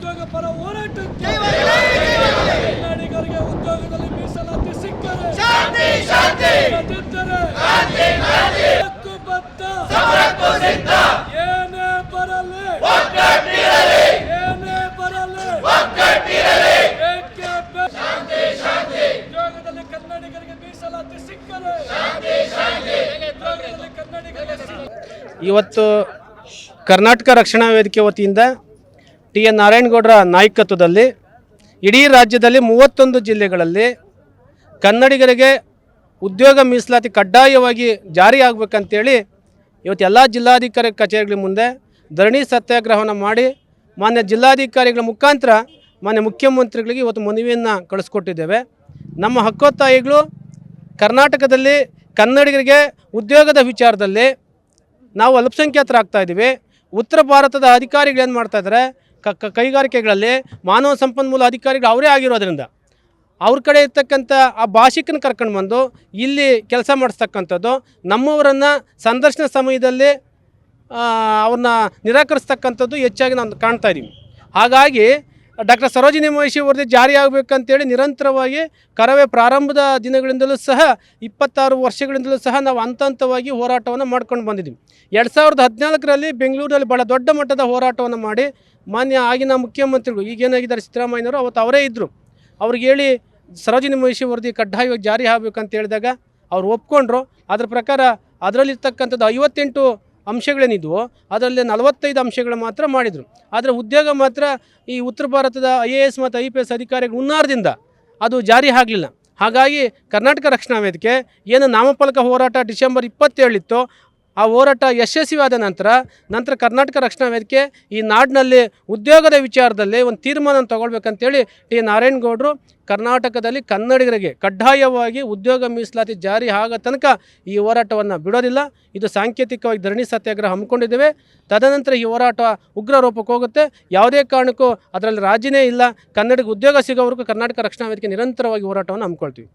ಉದ್ಯೋಗ ಪರ ಹೋರಾಟಕ್ಕೆ ಕನ್ನಡಿಗರಿಗೆ ಉದ್ಯೋಗದಲ್ಲಿ ಮೀಸಲಾತಿ ಸಿಕ್ಕರೆ. ಇಲ್ಲದಿದ್ದರೆ ಹಕ್ಕುಬದ್ಧ ಏನೇ ಬರಲಿ. ಏನೇ ಬರಲಿ. ಉದ್ಯೋಗದಲ್ಲಿ ಕನ್ನಡಿಗರಿಗೆ ಮೀಸಲಾತಿ ಸಿಕ್ಕರೆ. ಉದ್ಯೋಗದಲ್ಲಿ ಕನ್ನಡಿಗರಿಗೆ ಇವತ್ತು ಕರ್ನಾಟಕ ರಕ್ಷಣಾ ವೇದಿಕೆ ವತಿಯಿಂದ ಟಿ ಎನ್ ನಾರಾಯಣಗೌಡರ ನಾಯಕತ್ವದಲ್ಲಿ ಇಡೀ ರಾಜ್ಯದಲ್ಲಿ ಮೂವತ್ತೊಂದು ಜಿಲ್ಲೆಗಳಲ್ಲಿ ಕನ್ನಡಿಗರಿಗೆ ಉದ್ಯೋಗ ಮೀಸಲಾತಿ ಕಡ್ಡಾಯವಾಗಿ ಜಾರಿಯಾಗಬೇಕಂತೇಳಿ ಇವತ್ತು ಎಲ್ಲ ಜಿಲ್ಲಾಧಿಕಾರಿ ಕಚೇರಿಗಳ ಮುಂದೆ ಧರಣಿ ಸತ್ಯಾಗ್ರಹವನ್ನು ಮಾಡಿ ಮಾನ್ಯ ಜಿಲ್ಲಾಧಿಕಾರಿಗಳ ಮುಖಾಂತರ ಮಾನ್ಯ ಮುಖ್ಯಮಂತ್ರಿಗಳಿಗೆ ಇವತ್ತು ಮನವಿಯನ್ನು ಕಳಿಸ್ಕೊಟ್ಟಿದ್ದೇವೆ. ನಮ್ಮ ಹಕ್ಕೊತ್ತಾಯಿಗಳು ಕರ್ನಾಟಕದಲ್ಲಿ ಕನ್ನಡಿಗರಿಗೆ ಉದ್ಯೋಗದ ವಿಚಾರದಲ್ಲಿ ನಾವು ಅಲ್ಪಸಂಖ್ಯಾತರಾಗ್ತಾ ಇದ್ದೀವಿ. ಉತ್ತರ ಭಾರತದ ಅಧಿಕಾರಿಗಳು ಏನು ಮಾಡ್ತಾ ಇದ್ದಾರೆ? ಕ ಕ- ಕೈಗಾರಿಕೆಗಳಲ್ಲಿ ಮಾನವ ಸಂಪನ್ಮೂಲ ಅಧಿಕಾರಿಗಳು ಅವರೇ ಆಗಿರೋದ್ರಿಂದ ಅವ್ರ ಕಡೆ ಇರ್ತಕ್ಕಂಥ ಆ ಭಾಷಿಕನ ಕರ್ಕೊಂಡು ಬಂದು ಇಲ್ಲಿ ಕೆಲಸ ಮಾಡಿಸ್ತಕ್ಕಂಥದ್ದು, ನಮ್ಮವರನ್ನು ಸಂದರ್ಶನ ಸಮಯದಲ್ಲಿ ಅವ್ರನ್ನ ನಿರಾಕರಿಸ್ತಕ್ಕಂಥದ್ದು ಹೆಚ್ಚಾಗಿ ನಾನು ಕಾಣ್ತಾ ಹಾಗಾಗಿ ಡಾಕ್ಟರ್ ಸರೋಜಿನಿ ಮಹಿಷಿ ವರದಿ ಜಾರಿಯಾಗಬೇಕಂತೇಳಿ ನಿರಂತರವಾಗಿ ಕರವೇ ಪ್ರಾರಂಭದ ದಿನಗಳಿಂದಲೂ ಸಹ, ಇಪ್ಪತ್ತಾರು ವರ್ಷಗಳಿಂದಲೂ ಸಹ ನಾವು ಹಂತ ಹಂತವಾಗಿ ಹೋರಾಟವನ್ನು ಮಾಡ್ಕೊಂಡು ಬಂದಿದ್ದೀವಿ. ಎರಡು ಸಾವಿರದ ಹದಿನಾಲ್ಕರಲ್ಲಿ ಬೆಂಗಳೂರಲ್ಲಿ ಭಾಳ ದೊಡ್ಡ ಮಟ್ಟದ ಹೋರಾಟವನ್ನು ಮಾಡಿ ಮಾನ್ಯ ಆಗಿನ ಮುಖ್ಯಮಂತ್ರಿಗಳು ಈಗೇನಾಗಿದ್ದಾರೆ ಸಿದ್ದರಾಮಯ್ಯನವರು, ಅವತ್ತು ಅವರೇ ಇದ್ದರು ಅವ್ರಿಗೆ ಹೇಳಿ ಸರೋಜಿನಿ ಮಹಿಷಿ ವರದಿ ಕಡ್ಡಾಯವಾಗಿ ಜಾರಿ ಆಗಬೇಕಂತ ಹೇಳಿದಾಗ ಅವ್ರು ಒಪ್ಕೊಂಡ್ರು. ಅದ್ರ ಪ್ರಕಾರ ಅದರಲ್ಲಿರ್ತಕ್ಕಂಥದ್ದು ಐವತ್ತೆಂಟು ಅಂಶಗಳೇನಿದ್ವು ಅದರಲ್ಲಿ ನಲವತ್ತೈದು ಅಂಶಗಳು ಮಾತ್ರ ಮಾಡಿದರು. ಆದರೆ ಉದ್ಯೋಗ ಮಾತ್ರ ಈ ಉತ್ತರ ಭಾರತದ ಐ ಎ ಎಸ್ ಮತ್ತು ಐ ಪಿ ಎಸ್ ಅಧಿಕಾರಿಗಳ ಹುನ್ನಾರದಿಂದ ಅದು ಜಾರಿ ಆಗಲಿಲ್ಲ. ಹಾಗಾಗಿ ಕರ್ನಾಟಕ ರಕ್ಷಣಾ ವೇದಿಕೆ ಏನು ನಾಮಫಲಕ ಹೋರಾಟ ಡಿಸೆಂಬರ್ ಇಪ್ಪತ್ತೇಳಿತ್ತು ಆ ಹೋರಾಟ ಯಶಸ್ವಿಯಾದ ನಂತರ ನಂತರ ಕರ್ನಾಟಕ ರಕ್ಷಣಾ ವೇದಿಕೆ ಈ ನಾಡಿನಲ್ಲಿ ಉದ್ಯೋಗದ ವಿಚಾರದಲ್ಲಿ ಒಂದು ತೀರ್ಮಾನ ತಗೊಳ್ಬೇಕಂತೇಳಿ ಟಿ ನಾರಾಯಣಗೌಡರು ಕರ್ನಾಟಕದಲ್ಲಿ ಕನ್ನಡಿಗರಿಗೆ ಕಡ್ಡಾಯವಾಗಿ ಉದ್ಯೋಗ ಮೀಸಲಾತಿ ಜಾರಿ ಆಗೋ ತನಕ ಈ ಹೋರಾಟವನ್ನು ಬಿಡೋದಿಲ್ಲ. ಇದು ಸಾಂಕೇತಿಕವಾಗಿ ಧರಣಿ ಸತ್ಯಾಗ್ರಹ ಹಮ್ಮಿಕೊಂಡಿದ್ದೇವೆ. ತದನಂತರ ಈ ಹೋರಾಟ ಉಗ್ರ ರೂಪಕ್ಕೆ ಹೋಗುತ್ತೆ. ಯಾವುದೇ ಕಾರಣಕ್ಕೂ ಅದರಲ್ಲಿ ರಾಜಿನೇ ಇಲ್ಲ. ಕನ್ನಡಿಗ ಉದ್ಯೋಗ ಸಿಗೋವರೆಗೂ ಕರ್ನಾಟಕ ರಕ್ಷಣಾ ವೇದಿಕೆ ನಿರಂತರವಾಗಿ ಹೋರಾಟವನ್ನು ಹಮ್ಮಿಕೊಳ್ತೀವಿ.